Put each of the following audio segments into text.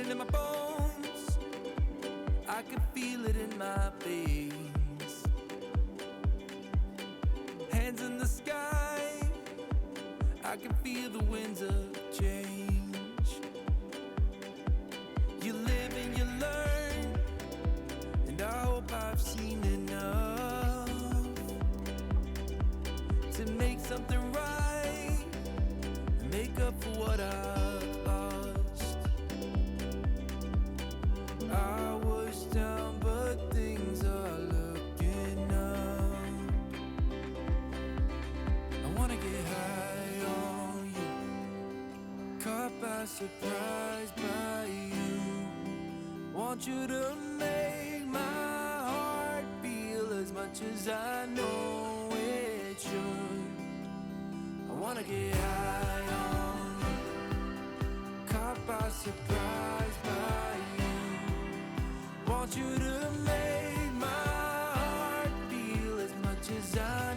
it in my bones. I can feel it in my veins. Hands in the sky. I can feel the winds of change. You live and you learn. And I hope I've seen enough to make something right. Make up for what I surprised by you. Want you to make my heart feel as much as I know it should. I wanna get high on. Caught by surprise by you. Want you to make my heart feel as much as I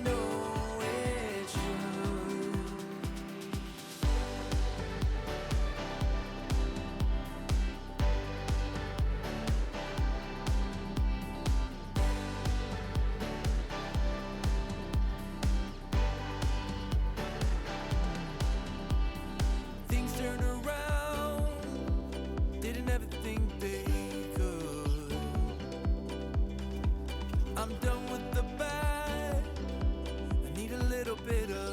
I'm done with the bad. I need a little bit of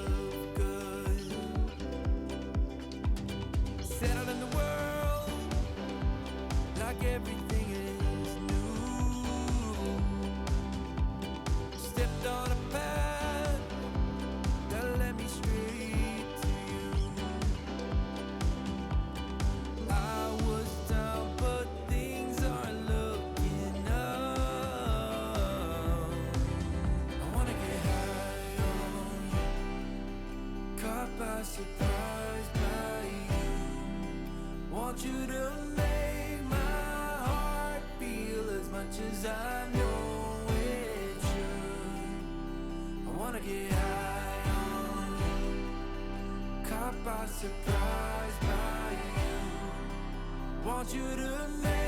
you to make